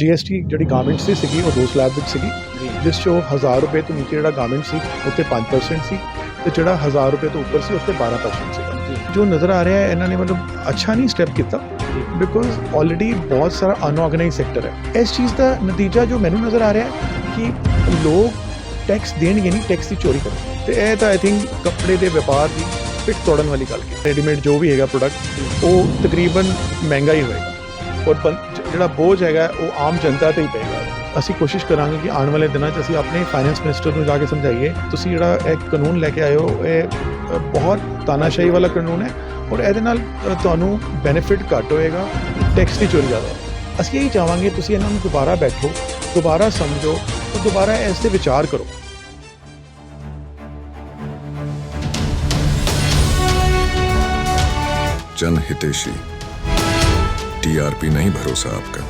GST ਜਿਹੜੀ garment ਸੀ ਸੀਗੀ ਉਹ ਦੋ ਸਲੈਬ ਵਿੱਚ ਸੀਗੀ ਜਿਸ 'ਚੋਂ 1000 ਰੁਪਏ ਤੋਂ ਨੀਚੇ ਜਿਹੜਾ ਗਾਰਮੈਂਟ ਸੀ ਉੱਤੇ 5% ਸੀ ਤੇ ਜਿਹੜਾ 1000 ਰੁਪਏ ਤੋਂ ਉੱਪਰ ਸੀ ਉੱਤੇ 12% ਸੀਗਾ। ਜੀ। ਨਜ਼ਰ ਆ ਰਿਹਾ ਹੈ ਇਹਨਾਂ ਨੇ ਮਤਲਬ ਅੱਛਾ ਨਹੀਂ ਸਟੈਪ ਕੀਤਾ ਬਿਕੋਜ਼ ਆਲਰੇਡੀ ਬਹੁਤ ਸਾਰਾ ਅਨਆਰਗੇਨਾਈਜ਼ ਸੈਕਟਰ ਹੈ। ਇਸ ਚੀਜ਼ ਦਾ ਨਤੀਜਾ ਜੋ ਮੈਨੂੰ ਨਜ਼ਰ ਆ ਰਿਹਾ ਹੈ ਕਿ ਲੋਕ ਟੈਕਸ ਦੇਣਗੇ ਨਹੀਂ ਟੈਕਸ ਦੀ ਚੋਰੀ ਕਰਨਗੇ ਤੇ ਇਹ ਤਾਂ ਆਈ ਥਿੰਕ ਕੱਪੜੇ ਦੇ ਵਪਾਰ ਦੀ ਪਿੱਠ ਤੋੜਨ ਵਾਲੀ ਗੱਲ ਕੀ ਰੈਡੀਮੇਡ ਜੋ ਵੀ ਹੈਗਾ ਪ੍ਰੋਡਕਟ ਉਹ ਤਕਰੀਬਨ ਮਹਿੰਗਾ ਹੀ ਹੋਏਗਾ। ਔਰ ਜਿਹੜਾ ਬੋਝ ਹੈਗਾ, ਉਹ ਆਮ ਜਨਤਾ ਤੇ ਹੀ ਪਏਗਾ। ਅਸੀਂ ਕੋਸ਼ਿਸ਼ ਕਰਾਂਗੇ ਕਿ ਆਉਣ ਵਾਲੇ ਦਿਨਾਂ 'ਚ ਅਸੀਂ ਆਪਣੇ ਫਾਈਨੈਂਸ ਮਿਨਿਸਟਰ ਨੂੰ ਜਾ ਕੇ ਸਮਝਾਈਏ। ਤੁਸੀਂ ਜਿਹੜਾ ਇਹ ਕਾਨੂੰਨ ਲੈ ਕੇ ਆਏ ਹੋ, ਇਹ ਬਹੁਤ ਤਾਨਾਸ਼ਾਹੀ ਵਾਲਾ ਕਾਨੂੰਨ ਹੈ ਔਰ ਇਹਦੇ ਨਾਲ ਤੁਹਾਨੂੰ ਬੈਨੀਫਿਟ ਘੱਟ ਹੋਏਗਾ ਟੈਕਸ ਦੀ ਚੋਰੀ ਜ਼ਿਆਦਾ ਅਸੀਂ ਇਹ ਚਾਹਾਂਗੇ, ਤੁਸੀਂ ਇਹਨਾਂ ਨੂੰ ਦੁਬਾਰਾ ਬੈਠੋ, ਦੁਬਾਰਾ ਸਮਝੋ ਦੁਬਾਰਾ ਇਸ ਤੇ ਵਿਚਾਰ ਕਰੋ। ਜਨ ਹਿਤੇਸ਼ੀ। टीआरपी नहीं भरोसा आपका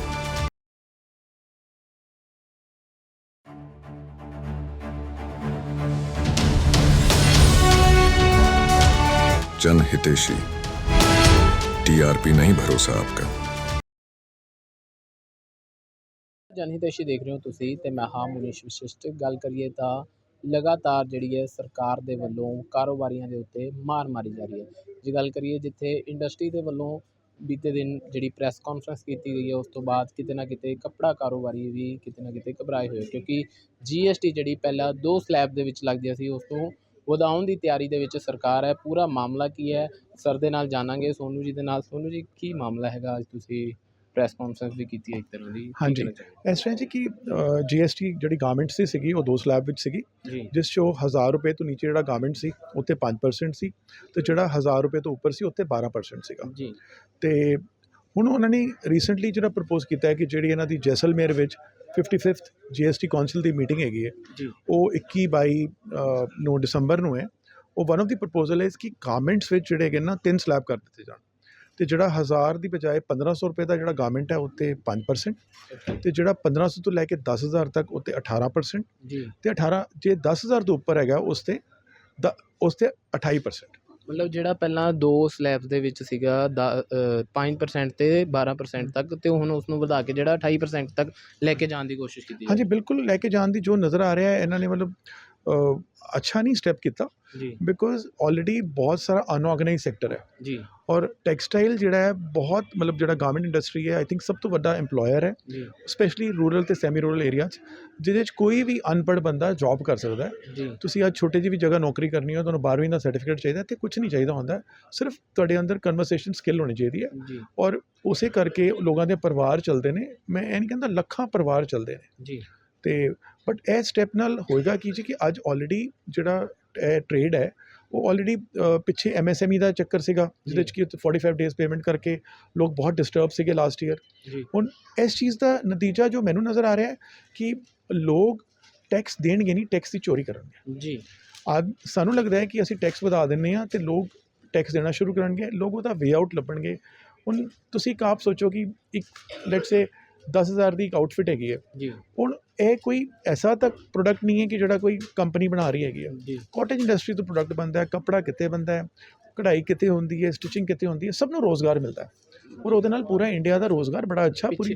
जन हितेशी टीआरपी नहीं भरोसा आपका ਜਨਹਿਤੇਸ਼ੀ ਦੇਖ ਰਹੇ ਹੋ ਤੁਸੀਂ ਤੇ ਮੈਂ ਹਾਂ ਮੁਨੀਸ਼ ਵਿਸ਼ਿਸ਼ਟ ਗੱਲ ਕਰੀਏ ਤਾਂ ਲਗਾਤਾਰ ਜਿਹੜੀ ਹੈ ਸਰਕਾਰ ਦੇ ਵੱਲੋਂ ਕਾਰੋਬਾਰੀਆਂ ਦੇ ਉੱਤੇ ਮਾਰ ਮਾਰੀ ਜਾ ਰਹੀ ਹੈ ਜੇ ਗੱਲ ਕਰੀਏ ਜਿੱਥੇ ਇੰਡਸਟਰੀ ਦੇ ਵੱਲੋਂ ਬੀਤੇ ਦਿਨ ਜਿਹੜੀ ਪ੍ਰੈਸ ਕਾਨਫਰੰਸ ਕੀਤੀ ਗਈ ਹੈ, ਉਸ ਤੋਂ ਬਾਅਦ ਕਿਤੇ ਨਾ ਕਿਤੇ ਕੱਪੜਾ ਕਾਰੋਬਾਰੀ ਵੀ ਕਿਤੇ ਨਾ ਕਿਤੇ ਘਬਰਾਏ ਹੋਏ, ਕਿਉਂਕਿ ਜੀਐਸਟੀ ਜਿਹੜੀ ਪਹਿਲਾਂ ਦੋ ਸਲੈਬ ਦੇ ਵਿੱਚ ਲੱਗਦੀ ਸੀ, ਉਸ ਤੋਂ ਵਧਾਉਣ ਦੀ ਤਿਆਰੀ ਦੇ ਵਿੱਚ ਸਰਕਾਰ ਹੈ, ਪੂਰਾ ਮਾਮਲਾ ਕੀ ਹੈ? ਸਰ ਦੇ ਨਾਲ ਜਾਣਾਂਗੇ, ਸੋਨੂੰ ਜੀ ਦੇ ਨਾਲ। ਸੋਨੂੰ ਜੀ, ਕੀ ਮਾਮਲਾ ਹੈਗਾ ਅੱਜ ਤੁਸੀਂ ਪ੍ਰੈਸ ਕਾਨਫਰੰਸ ਵੀ ਕੀਤੀ ਹੈ ਇੱਕ ਤਰ੍ਹਾਂ ਦੀ ਹਾਂਜੀ। ਇਸ ਤਰ੍ਹਾਂ ਜੀ ਕਿ ਜੀਐਸਟੀ ਜਿਹੜੀ ਗਾਰਮੈਂਟ ਸੀ ਸੀਗੀ ਉਹ ਦੋ ਸਲੈਬ ਵਿੱਚ ਸੀਗੀ ਜਿਸ 'ਚੋਂ 1000 ਰੁਪਏ ਤੋਂ ਨੀਚੇ ਜਿਹੜਾ ਗਾਰਮੈਂਟ ਸੀ ਉੱਤੇ 5% ਸੀ ਤੇ ਜਿਹੜਾ 1000 ਰੁਪਏ ਤੋਂ ਉੱਪਰ ਸੀ ਉੱਤੇ 12% ਸੀਗਾ। ਜੀ। ਤੇ ਹੁਣ ਉਹਨਾਂ ਨੇ ਰੀਸੈਂਟਲੀ ਜਿਹੜਾ ਪ੍ਰਪੋਜ਼ ਕੀਤਾ ਹੈ ਕਿ ਜਿਹੜੀ ਇਹਨਾਂ ਦੀ ਜੈਸਲਮੇਰ ਵਿੱਚ 55th ਜੀਐਸਟੀ ਕਾਉਂਸਲ ਦੀ ਮੀਟਿੰਗ ਹੈਗੀ ਹੈ ਉਹ 21 22 ਅ, ਨੂੰ ਦਸੰਬਰ ਨੂੰ ਹੈ। ਉਹ ਵਨ ਆਫ ਦੀ ਪ੍ਰਪੋਜ਼ਲ ਹੈ ਕਿ ਗਾਰਮੈਂਟਸ ਵਿੱਚ ਜਿਹੜੇ ਹੈਗੇ ਨਾ ਤਿੰਨ ਸਲੈਬ ਕਰ ਦਿੱਤੇ ਜਾਣ। ਤੇ ਜਿਹੜਾ 1000 ਦੀ ਬਜਾਏ 1500 ਰੁਪਏ ਦਾ ਜਿਹੜਾ ਗਾਰਮੈਂਟ ਹੈ ਉੱਤੇ 5% ਤੇ ਜਿਹੜਾ 1500 ਤੋਂ ਲੈ ਕੇ 10000 ਤੱਕ ਉੱਤੇ 18% ਜੀ। ਤੇ 18 ਜੇ 10000 ਤੋਂ ਉੱਪਰ ਹੈਗਾ ਉਸ ਤੇ ਉਸ ਤੇ 28% ਮਤਲਬ ਜਿਹੜਾ ਪਹਿਲਾਂ ਦੋ ਸਲੈਬਸ ਦੇ ਵਿੱਚ ਸੀਗਾ ਦਾ- ਅ, 5% ਤੇ 12% ਤੱਕ ਤੇ ਹੁਣ ਉਸ ਨੂੰ ਵਧਾ ਕੇ ਜਿਹੜਾ 28% ਤੱਕ ਲੈ ਕੇ ਜਾਣ ਦੀ ਕੋਸ਼ਿਸ਼ ਕੀਤੀ ਹਾਂਜੀ ਬਿਲਕੁਲ ਲੈ ਕੇ ਜਾਣ ਦੀ ਜੋ ਨਜ਼ਰ ਆ ਰਿਹਾ ਹੈ ਇਹਨਾਂ ਨੇ ਮਤਲਬ ਨਹੀਂ ਸਟੈਪ ਕੀਤਾ ਜੀ ਬਿਕੋਜ਼ ਆਲਰੇਡੀ ਬਹੁਤ ਸਾਰਾ ਅਨਆਰਗੇਨਾਈਜ਼ ਸੈਕਟਰ ਹੈ ਜੀ ਔਰ ਟੈਕਸਟਾਈਲ ਜਿਹੜਾ ਹੈ ਬਹੁਤ ਮਤਲਬ ਜਿਹੜਾ ਗਾਰਮੈਂਟ ਇੰਡਸਟਰੀ ਹੈ ਆਈ ਥਿੰਕ ਸਭ ਤੋਂ ਵੱਡਾ EMPLOYER ਹੈ ਸਪੈਸ਼ਲੀ ਰੂਰਲ ਤੇ ਸੈਮੀ ਰੂਰਲ ਏਰੀਆ 'ਚ ਜਿਹਦੇ 'ਚ ਕੋਈ ਵੀ ਅਨਪੜ੍ਹ ਬੰਦਾ ਜੌਬ ਕਰ ਸਕਦਾ ਹੈ ਤੁਸੀਂ ਅੱਜ ਛੋਟੀ ਜਿਹੀ ਵੀ ਜਗ੍ਹਾ ਨੌਕਰੀ ਕਰਨੀ ਹੋ ਤੁਹਾਨੂੰ 12ਵੀਂ ਦਾ ਸਰਟੀਫਿਕੇਟ ਚਾਹੀਦਾ ਤੇ ਕੁਝ ਨਹੀਂ ਚਾਹੀਦਾ ਹੁੰਦਾ ਸਿਰਫ ਤੁਹਾਡੇ ਅੰਦਰ ਕਨਵਰਸੇਸ਼ਨ ਸਕਿੱਲ ਹੋਣੀ ਚਾਹੀਦੀ ਹੈ ਔਰ ਉਸੇ ਕਰਕੇ ਲੋਕਾਂ ਦੇ ਪਰਿਵਾਰ ਚੱਲਦੇ ਨੇ ਮੈਂ ਇਹ ਨਹੀਂ ਕਹਿੰਦਾ ਲੱਖਾਂ ਪਰਿਵਾਰ ਚੱਲਦੇ ਨੇ ਜੀ ਤੇ ਬਟ ਇਹ ਸਟੈਪ ਨਾਲ ਹੋਏਗਾ ਕੀ ਜੀ ਕਿ ਅੱਜ ਆਲਰੇਡੀ ਜਿਹੜਾ ਇਹ ਟ੍ਰੇਡ ਹੈ ਉਹ ਆਲਰੇਡੀ ਪਿੱਛੇ ਐਮਐਸਐਮਈ ਦਾ ਚੱਕਰ ਸੀਗਾ ਜਿਹਦੇ ਚ ਕਿ 45 ਡੇਜ਼ ਪੇਮੈਂਟ ਕਰਕੇ ਲੋਕ ਬਹੁਤ ਡਿਸਟਰਬ ਸੀਗੇ ਲਾਸਟ ਈਅਰ ਹੁਣ ਇਸ ਚੀਜ਼ ਦਾ ਨਤੀਜਾ ਜੋ ਮੈਨੂੰ ਨਜ਼ਰ ਆ ਰਿਹਾ ਹੈ ਕਿ ਲੋਕ ਟੈਕਸ ਦੇਣਗੇ ਨਹੀਂ ਟੈਕਸ ਦੀ ਚੋਰੀ ਕਰਨਗੇ। ਜੀ। ਅੱਜ ਸਾਨੂੰ ਲੱਗਦਾ ਹੈ ਕਿ ਅਸੀਂ ਟੈਕਸ ਵਧਾ ਦਿੰਨੇ ਆ ਤੇ ਲੋਕ ਟੈਕਸ ਦੇਣਾ ਸ਼ੁਰੂ ਕਰਨਗੇ ਲੋਕ ਉਹਦਾ ਵੇ ਆਊਟ ਲੱਭਣਗੇ। ਹੁਣ ਤੁਸੀਂ ਇੱਕ ਆਪ ਸੋਚੋ ਕਿ ਇੱਕ ਲੈਟਸ ਸੇ 10000 ਦੀ ਇੱਕ ਆਊਟਫਿਟ ਹੈਗੀ ਹੈ। ਜੀ। ਹੁਣ ਇਹ ਕੋਈ ਐਸਾ ਤੱਕ ਪ੍ਰੋਡਕਟ ਨਹੀਂ ਹੈ ਕਿ ਜਿਹੜਾ ਕੋਈ ਕੰਪਨੀ ਬਣਾ ਰਹੀ ਹੈਗੀ ਹੈ ਜੀ। ਕਾਟੇਜ ਇੰਡਸਟਰੀ ਤੋਂ ਪ੍ਰੋਡਕਟ ਬਣਦਾ ਹੈ ਕੱਪੜਾ ਕਿੱਥੇ ਬਣਦਾ ਹੈ ਕਢਾਈ ਕਿੱਥੇ ਹੁੰਦੀ ਹੈ ਸਟਿਚਿੰਗ ਕਿੱਥੇ ਹੁੰਦੀ ਹੈ ਸਭ ਨੂੰ ਰੋਜ਼ਗਾਰ ਮਿਲਦਾ ਹੈ। ਔਰ ਉਹਦੇ ਨਾਲ ਪੂਰਾ ਇੰਡੀਆ ਦਾ ਰੋਜ਼ਗਾਰ ਬੜਾ ਅੱਛਾ ਪੂਰੀ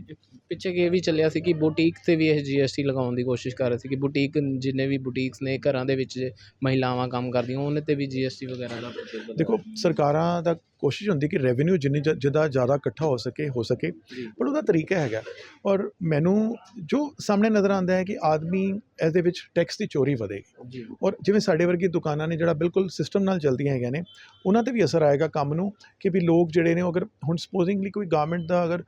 ਪਿੱਛੇ ਇਹ ਵੀ ਚੱਲਿਆ ਸੀ ਕਿ ਬੁਟੀਕ ਤੇ ਵੀ ਇਹ ਜੀਐਸਟੀ ਲਗਾਉਣ ਦੀ ਕੋਸ਼ਿਸ਼ ਕਰ ਰਹੇ ਸੀ ਕਿ ਬੁਟੀਕ ਜਿੰਨੇ ਵੀ ਬੁਟੀਕਸ ਨੇ ਘਰਾਂ ਦੇ ਵਿੱਚ ਮਹਿਲਾਵਾਂ ਕੰਮ ਕਰਦੀਆਂ ਉਹਨਾਂ ਤੇ ਵੀ ਜੀਐਸਟੀ ਵਗੈਰਾ ਦਾ ਦੇਖੋ ਸਰਕਾਰਾਂ ਦਾ ਕੋਸ਼ਿਸ਼ ਹੁੰਦੀ ਕਿ ਰੈਵਨਿਊ ਜਿੰਨੀ ਜਿੱਦਾਂ ਜ਼ਿਆਦਾ ਇਕੱਠਾ ਹੋ ਸਕੇ ਹੋ ਸਕੇ। ਪਰ ਉਹਦਾ ਤਰੀਕਾ ਹੈਗਾ। ਔਰ ਮੈਨੂੰ ਜੋ ਸਾਹਮਣੇ ਨਜ਼ਰ ਆਉਂਦਾ ਹੈ ਕਿ ਆਦਮੀ ਇਸ ਦੇ ਵਿੱਚ ਟੈਕਸ ਦੀ ਚੋਰੀ ਵਧੇਗੀ। ਔਰ ਜਿਵੇਂ ਸਾਡੇ ਵਰਗੀ ਦੁਕਾਨਾਂ ਨੇ ਜਿਹੜਾ ਬਿਲਕੁਲ ਸਿਸਟਮ ਨਾਲ ਚੱਲਦੀਆਂ ਹੈਗੀਆਂ ਨੇ ਉਹਨਾਂ ਤੇ ਵੀ ਅਸਰ ਆਏਗਾ ਕੰਮ ਨੂੰ ਕਿ ਵੀ ਲੋਕ ਜਿਹੜੇ ਨੇ ਉਹ ਅਗਰ ਹੁਣ ਸਪੋਜ਼ਿੰਗਲੀ ਕੋਈ ਗਾਰਮੈਂਟ ਦਾ ਅਗਰ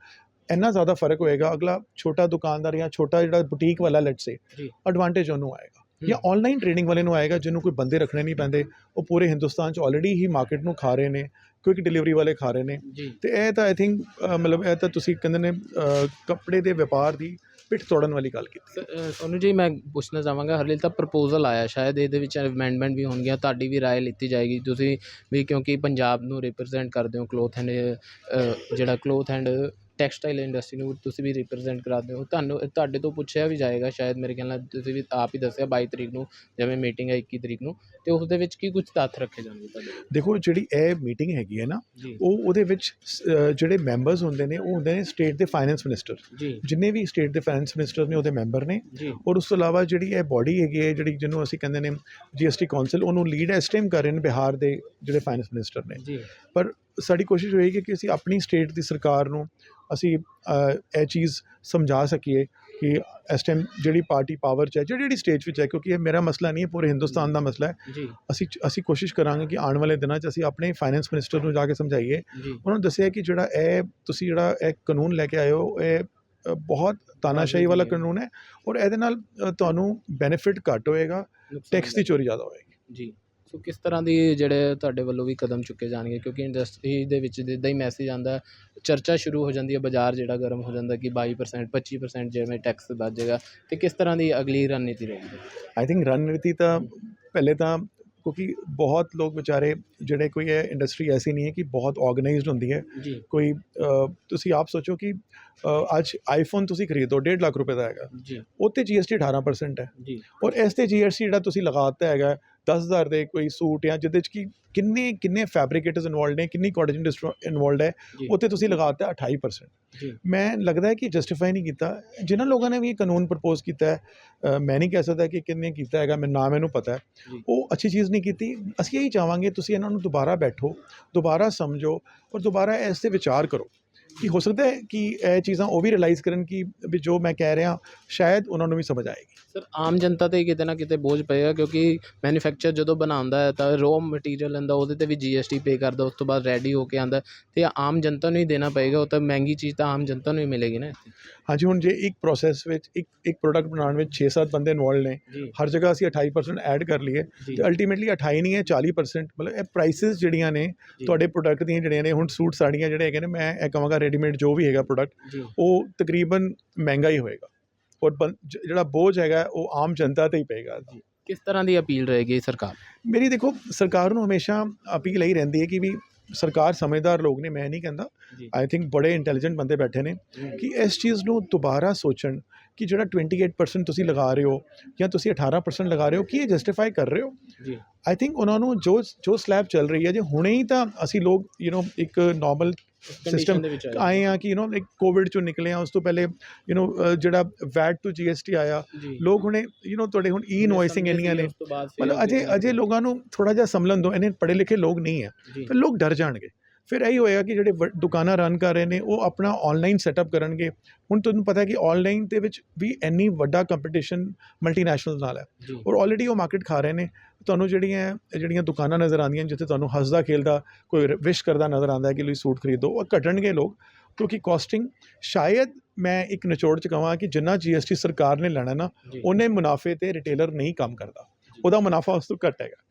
ਇੰਨਾ ਜ਼ਿਆਦਾ ਫ਼ਰਕ ਹੋਏਗਾ ਅਗਲਾ ਛੋਟਾ ਦੁਕਾਨਦਾਰ ਜਾਂ ਛੋਟਾ ਜਿਹੜਾ ਬੁਟੀਕ ਵਾਲਾ ਲੈਟ ਸੇ। ਐਡਵਾਂਟੇਜ ਉਹਨੂੰ ਆਏਗਾ। ਜਾਂ ਆਨਲਾਈਨ ਟ੍ਰੇਡਿੰਗ ਵਾਲੇ ਨੂੰ ਆਏਗਾ ਜਿਹਨੂੰ ਕੋਈ ਬੰਦੇ ਰੱਖਣੇ ਨਹੀਂ ਪੈਂਦੇ ਉਹ ਪੂਰੇ ਹਿੰਦੁਸਤਾਨ 'ਚ ਆਲਰੇਡੀ ਹੀ ਮਾਰਕੀਟ ਨੂੰ ਖਾ ਰਹੇ ਨੇ ਕੁਇਕ ਡਿਲੀਵਰੀ ਵਾਲੇ ਖਾ ਰਹੇ ਨੇ ਜੀ ਤੇ ਇਹ ਤਾਂ ਆਈ ਥਿੰਕ ਮਤਲਬ ਇਹ ਤਾਂ ਤੁਸੀਂ ਕਹਿੰਦੇ ਨੇ ਅ, ਕੱਪੜੇ ਦੇ ਵਪਾਰ ਦੀ ਪਿੱਠ ਤੋੜਨ ਵਾਲੀ ਗੱਲ ਕੀਤੀ ਸ- ਅ, ਸੋਨੂੰ ਜੀ ਮੈਂ ਪੁੱਛਣਾ ਚਾਹਾਂਗਾ ਹਰਲੀਲ ਤਾਂ ਪ੍ਰਪੋਜ਼ਲ ਆਇਆ ਸ਼ਾਇਦ ਇਹਦੇ ਵਿੱਚ ਅਮੈਂਡਮੈਂਟ ਵੀ ਹੋਣਗੀਆਂ ਤੁਹਾਡੀ ਵੀ رائے ਲਿੱਤੀ ਜਾਏਗੀ ਤੁਸੀਂ ਵੀ ਕਿਉਂਕਿ ਪੰਜਾਬ ਨੂੰ ਰਿਪਰੈਜ਼ੈਂਟ ਕਰਦੇ ਹੋ ਕਲੋਥ ਐਂਡ ਜਿਹੜਾ ਕਲੋਥ ਐਂਡ ਟੈਕਸਟਾਈਲ ਇੰਡਸਟਰੀ ਨੂੰ ਤੁਸੀਂ ਵੀ ਰਿਪਰੈਜ਼ੈਂਟ ਕਰਦੇ ਹੋ ਤੁਹਾਨੂੰ ਤੁਹਾਡੇ ਤੋਂ ਪੁੱਛਿਆ ਵੀ ਜਾਏਗਾ ਸ਼ਾਇਦ ਮੇਰੇ ਖਿਆਲ ਨਾਲ ਤੁਸੀਂ ਵੀ ਆਪ ਹੀ ਦੱਸਿਆ 22 ਤਰੀਕ ਨੂੰ ਜਿਵੇਂ ਮੀਟਿੰਗ ਹੈ 21 ਤਰੀਕ ਨੂੰ ਤੇ ਉਸ ਦੇ ਵਿੱਚ ਕੀ ਕੁਝ ਤੱਥ ਰੱਖੇ ਜਾਣਗੇ ਤੁਹਾਡੇ? ਦੇਖੋ ਜਿਹੜੀ ਇਹ ਮੀਟਿੰਗ ਹੈਗੀ ਹੈ ਨਾ ਜੀ। ਉਹ ਉਹਦੇ ਵਿੱਚ ਜਿਹੜੇ ਮੈਂਬਰਸ ਹੁੰਦੇ ਨੇ ਉਹ ਹੁੰਦੇ ਨੇ ਸਟੇਟ ਦੇ ਫਾਈਨੈਂਸ ਮਿਨਿਸਟਰ ਜੀ। ਜਿੰਨੇ ਵੀ ਸਟੇਟ ਦੇ ਫਾਈਨੈਂਸ ਮਿਨਿਸਟਰ ਨੇ ਉਹਦੇ ਮੈਂਬਰ ਨੇ। ਜੀ। ਔਰ ਉਸ ਤੋਂ ਇਲਾਵਾ ਜਿਹੜੀ ਇਹ ਬਾਡੀ ਹੈਗੀ ਹੈ ਜਿਹੜੀ ਜਿਹਨੂੰ ਅਸੀਂ ਕਹਿੰਦੇ ਨੇ ਜੀਐਸਟੀ ਕਾਉਂਸਲ ਉਹਨੂੰ ਲੀਡ ਇਸ ਟਾਈਮ ਕਰ ਰਹੇ ਨੇ ਬਿਹਾਰ ਦੇ ਜਿਹੜੇ ਫਾਈਨੈਂਸ ਮਿਨਿਸਟਰ ਨੇ। ਜੀ। ਪਰ ਸਾਡੀ ਕੋਸ਼ਿਸ਼ ਹੋਏਗੀ ਕਿ ਅਸੀਂ ਆਪਣੀ ਸਟੇਟ ਦੀ ਸਰਕਾਰ ਨੂੰ ਅਸੀਂ ਇਹ ਚੀਜ਼ ਸਮਝਾ ਸਕੀਏ ਕਿ ਇਸ ਟਾਈਮ ਜਿਹੜੀ ਪਾਰਟੀ ਪਾਵਰ 'ਚ ਹੈ ਜਿਹੜੀ ਜਿਹੜੀ ਸਟੇਜ ਵਿੱਚ ਹੈ ਕਿਉਂਕਿ ਇਹ ਮੇਰਾ ਮਸਲਾ ਨਹੀਂ ਹੈ ਪੂਰੇ ਹਿੰਦੁਸਤਾਨ ਦਾ ਮਸਲਾ ਹੈ। ਅਸੀਂ ਅਸੀਂ ਕੋਸ਼ਿਸ਼ ਕਰਾਂਗੇ ਕਿ ਆਉਣ ਵਾਲੇ ਦਿਨਾਂ 'ਚ ਅਸੀਂ ਆਪਣੇ ਫਾਈਨੈਂਸ ਮਿਨਿਸਟਰ ਨੂੰ ਜਾ ਕੇ ਸਮਝਾਈਏ। ਉਹਨਾਂ ਨੂੰ ਦੱਸਿਆ ਕਿ ਜਿਹੜਾ ਇਹ ਤੁਸੀਂ ਜਿਹੜਾ ਇਹ ਕਾਨੂੰਨ ਲੈ ਕੇ ਆਏ ਹੋ ਇਹ ਬਹੁਤ ਤਾਨਾਸ਼ਾਹੀ ਵਾਲਾ ਕਾਨੂੰਨ ਹੈ ਔਰ ਇਹਦੇ ਨਾਲ ਤੁਹਾਨੂੰ ਬੈਨੀਫਿਟ ਘੱਟ ਹੋਏਗਾ ਟੈਕਸ ਦੀ ਚੋਰੀ ਜ਼ਿਆਦਾ ਹੋਏਗੀ। ਜੀ। ਸੋ ਕਿਸ ਤਰ੍ਹਾਂ ਦੀ ਜਿਹੜੇ ਤੁਹਾਡੇ ਵੱਲੋਂ ਵੀ ਕਦਮ ਚੁੱਕੇ ਜਾਣਗੇ? ਕਿਉਂਕਿ ਇੰਡਸਟਰੀ ਦੇ ਵਿੱਚ ਜਿੱਦਾਂ ਹੀ ਮੈਸੇਜ ਆਂਦਾ ਚਰਚਾ ਸ਼ੁਰੂ ਹੋ ਜਾਂਦੀ ਹੈ ਬਾਜ਼ਾਰ ਜਿਹੜਾ ਗਰਮ ਹੋ ਜਾਂਦਾ ਕਿ 22% 25% ਜਿਵੇਂ ਟੈਕਸ ਵੱਧ ਜਾਏਗਾ ਤੇ ਕਿਸ ਤਰ੍ਹਾਂ ਦੀ ਅਗਲੀ ਰਣਨੀਤੀ ਰਹੇਗੀ? ਆਈ ਥਿੰਕ ਰਣਨੀਤੀ ਤਾਂ ਪਹਿਲੇ ਤਾਂ ਕਿਉਂਕਿ ਬਹੁਤ ਲੋਕ ਵਿਚਾਰੇ ਜਿਹੜੇ ਕੋਈ ਇਹ ਇੰਡਸਟਰੀ ਐਸੀ ਨਹੀਂ ਹੈ ਕਿ ਬਹੁਤ ਆਰਗੇਨਾਈਜ਼ਡ ਹੁੰਦੀ ਹੈ। ਜੀ। ਕੋਈ ਤੁਸੀਂ ਆਪ ਸੋਚੋ ਕਿ ਅੱਜ ਆਈਫੋਨ ਤੁਸੀਂ ਖਰੀਦੋ 1.5 ਲੱਖ ਰੁਪਏ ਦਾ ਹੈਗਾ। ਜੀ। ਉਹ 'ਤੇ ਜੀਐਸਟੀ 18% ਹੈ। ਜੀ। ਔਰ ਇਸ ਤੇ ਜੀਐਸਟੀ ਜਿਹੜਾ ਤੁਸੀਂ ਲਗਾਤਾ ਹੈਗਾ 10000 ਦੇ ਕੋਈ ਸੂਟ ਜਾਂ ਜਿਹਦੇ 'ਚ ਕੀ ਕਿੰਨੇ ਕਿੰਨੇ ਫੈਬਰਿਕੇਟਰਸ ਇਨਵੋਲਡ ਨੇ ਕਿੰਨੀ ਕਾਟੇਜ ਇੰਡਸਟਰੀ ਇਨਵੋਲਡ ਹੈ ਉੱਤੇ ਤੁਸੀਂ ਲਗਾਤਾ 28% ਜੀ। ਮੈਂ ਲੱਗਦਾ ਹੈ ਕਿ ਜਸਟੀਫਾਈ ਨਹੀਂ ਕੀਤਾ। ਜਿਨ੍ਹਾਂ ਲੋਕਾਂ ਨੇ ਵੀ ਇਹ ਕਾਨੂੰਨ ਪ੍ਰਪੋਜ਼ ਕੀਤਾ ਹੈ ਮੈਂ ਨਹੀਂ ਕਹਿ ਸਕਦਾ ਕਿ ਕਿੰਨੇ ਕੀਤਾ ਹੈਗਾ ਮੈਂ ਨਾ ਮੈਨੂੰ ਪਤਾ ਹੈ। ਉਹ ਅੱਛੀ ਚੀਜ਼ ਨਹੀਂ ਕੀਤੀ। ਅਸੀਂ ਇਹੀ ਚਾਹਾਂਗੇ ਤੁਸੀਂ ਇਹਨਾਂ ਨੂੰ ਦੁਬਾਰਾ ਬੈਠੋ ਦੁਬਾਰਾ ਸਮਝੋ ਔਰ ਦੁਬਾਰਾ ਇਸ ਤੇ ਵਿਚਾਰ ਕਰੋ। ਕਿ ਹੋ ਸਕਦਾ ਹੈ ਕਿ ਇਹ ਚੀਜ਼ਾਂ ਉਹ ਵੀ ਰਿਅਲਾਈਜ਼ ਕਰਨ ਕਿ ਵੀ ਜੋ ਮੈਂ ਕਹਿ ਰਿਹਾ ਸ਼ਾਇਦ ਉਹਨਾਂ ਨੂੰ ਵੀ ਸਮਝ ਆਏਗੀ ਸਰ ਆਮ ਜਨਤਾ ਤੇ ਕਿਤੇ ਨਾ ਕਿਤੇ ਬੋਝ ਪਏਗਾ ਕਿਉਂਕਿ ਮੈਨੂਫੈਕਚਰ ਜਦੋਂ ਬਣਾਉਂਦਾ ਹੈ ਤਾਂ ਰੋ ਮਟੀਰੀਅਲ ਹੁੰਦਾ ਉਹਦੇ ਤੇ ਵੀ ਜੀਐਸਟੀ ਪੇ ਕਰਦਾ ਉਸ ਤੋਂ ਬਾਅਦ ਰੈਡੀ ਹੋ ਕੇ ਆਂਦਾ ਤੇ ਆਮ ਜਨਤਾ ਨੂੰ ਹੀ ਦੇਣਾ ਪਏਗਾ ਉਹ ਤਾਂ ਮਹਿੰਗੀ ਚੀਜ਼ ਤਾਂ ਆਮ ਜਨਤਾ ਨੂੰ ਹੀ ਮਿਲੇਗੀ ਨਾ ਹਾਂਜੀ ਹੁਣ ਜੇ ਇੱਕ ਪ੍ਰੋਸੈਸ ਵਿੱਚ ਇੱਕ ਇੱਕ ਪ੍ਰੋਡਕਟ ਬਣਾਉਣ ਵਿੱਚ 6-7 ਬੰਦੇ ਇਨਵੋਲਡ ਨੇ ਹਰ ਜਗ੍ਹਾ ਅਸੀਂ 28% ਐਡ ਕਰ ਲਈਏ ਤੇ ਅਲਟੀਮੇਟਲੀ 28 ਨਹੀਂ ਹੈ 40% ਮਤਲਬ ਇਹ ਪ੍ਰਾਈਸਿਸ ਜਿਹੜੀਆਂ ਨੇ। ਤੁਹਾਡੇ ਪ੍ਰੋਡਕਟ ਦੀਆਂ ਜਿਹੜੀਆਂ ਨੇ ਹੁਣ ਸੂਟ ਸਾੜੀਆਂ ਜਿਹੜੇ ਹੈਗੇ ਨੇ ਮੈਂ ਇਹ ਕਹਾਂਗਾ ਰੈਡੀਮੇਡ ਜੋ ਵੀ ਹੈਗਾ ਪ੍ਰੋਡਕਟ ਉਹ ਤਕਰੀਬਨ ਮਹਿੰਗਾ ਹੀ ਹੋਏਗਾ ਔਰ ਜ- ਜਿਹੜਾ ਬੋਝ ਹੈਗਾ ਉਹ ਆਮ ਜਨਤਾ ਤੇ ਹੀ ਪਏਗਾ। ਕਿਸ ਤਰ੍ਹਾਂ ਦੀ ਅਪੀਲ ਰਹੇਗੀ ਸਰਕਾਰ? ਮੇਰੀ ਦੇਖੋ ਸਰਕਾਰ ਨੂੰ ਹਮੇਸ਼ਾ ਅਪੀਲ ਹੀ ਰਹਿੰਦੀ ਹੈ ਕਿ ਵੀ ਸਰਕਾਰ ਸਮਝਦਾਰ ਲੋਕ ਨੇ ਮੈਂ ਨਹੀਂ ਕਹਿੰਦਾ। ਜੀ। ਆਈ ਥਿੰਕ ਬੜੇ ਇੰਟੈਲੀਜੈਂਟ ਬੰਦੇ ਬੈਠੇ ਨੇ ਕਿ ਇਸ ਚੀਜ਼ ਨੂੰ ਦੁਬਾਰਾ ਸੋਚਣ ਕਿ ਜਿਹੜਾ 28% ਤੁਸੀਂ ਲਗਾ ਰਹੇ ਹੋ ਜਾਂ ਤੁਸੀਂ 18% ਲਗਾ ਰਹੇ ਹੋ ਕੀ ਇਹ ਜਸਟੀਫਾਈ ਕਰ ਰਹੇ ਹੋ? ਜੀ। ਆਈ ਥਿੰਕ ਉਹਨਾਂ ਨੂੰ ਜੋ ਜੋ ਸਲੈਬ ਚੱਲ ਰਹੀ ਹੈ ਜੇ ਹੁਣੇ ਹੀ ਤਾਂ ਅਸੀਂ ਲੋਕ ਯੂ نو ਇੱਕ ਨਾਰਮਲ ਸਿਸਟਮ ਦੇ ਵਿੱਚ ਆਏ ਆ ਕਿ ਯੂ نو ਇੱਕ ਕੋਵਿਡ ਚੋਂ ਨਿਕਲੇ ਆ ਉਸ ਤੋਂ ਪਹਿਲੇ ਯੂ نو ਜਿਹੜਾ ਵੈਟ ਟੂ ਜੀਐਸਟੀ ਆਇਆ ਜੀ ਲੋਕ ਹੁਣੇ ਯੂ نو ਤੁਹਾਡੇ ਹੁਣ ਈ ਇਨਵੋਇਸਿੰਗ ਇੰਨੀਆਂ ਨੇ ਉਸ ਤੋਂ ਬਾਅਦ ਫਿਰ ਮਤਲਬ ਅਜੇ ਅਜੇ ਲੋਕਾਂ ਨੂੰ ਥੋੜਾ ਜਿਹਾ ਸੰਭਲਣ ਦਿਓ ਇਹਨੇ ਪੜ੍ਹੇ ਲਿਖੇ ਲੋਕ ਨਹੀਂ ਹੈ ਜੀ ਫਿਰ ਲੋਕ ਡਰ ਜਾਣਗੇ ਫਿਰ ਇਹੀ ਹੋਏਗਾ ਕਿ ਜਿਹੜੇ ਦੁਕਾਨਾਂ ਰਨ ਕਰ ਰਹੇ ਨੇ ਉਹ ਆਪਣਾ ਆਨਲਾਈਨ ਸੈਟਅਪ ਕਰਨਗੇ। ਹੁਣ ਤੁਹਾਨੂੰ ਪਤਾ ਹੈ ਕਿ ਆਨਲਾਈਨ ਦੇ ਵਿੱਚ ਵੀ ਇੰਨੀ ਵੱਡਾ ਕੰਪੀਟੀਸ਼ਨ ਮਲਟੀਨੈਸ਼ਨਲਸ ਨਾਲ ਹੈ। ਔਰ ਆਲਰੇਡੀ ਉਹ ਮਾਰਕੀਟ ਖਾ ਰਹੇ ਨੇ। ਤੁਹਾਨੂੰ ਜਿਹੜੀਆਂ ਜਿਹੜੀਆਂ ਦੁਕਾਨਾਂ ਨਜ਼ਰ ਆਉਂਦੀਆਂ ਜਿੱਥੇ ਤੁਹਾਨੂੰ ਹੱਸਦਾ ਖੇਲਦਾ ਕੋਈ ਵਿਸ਼ ਕਰਦਾ ਨਜ਼ਰ ਆਉਂਦਾ ਹੈ ਕਿ ਲਈ ਸੂਟ ਖਰੀਦੋ ਉਹ ਘਟਣਗੇ ਲੋਕ। ਕਿਉਂਕਿ ਕਾਸਟਿੰਗ ਸ਼ਾਇਦ ਮੈਂ ਇੱਕ ਨਿਚੋੜ ਚ ਕਹਾਂ ਕਿ ਜਿੰਨਾ ਜੀਐਸਟੀ ਸਰਕਾਰ ਨੇ ਲੈਣਾ ਨਾ ਉਹਨੇ ਮੁਨਾਫੇ ਤੇ ਰਿਟੇਲਰ ਨਹੀਂ ਕੰਮ ਕਰਦਾ। ਉਹਦਾ ਮੁਨਾਫਾ ਉਸ ਤੋਂ ਘੱਟ ਹੈਗਾ।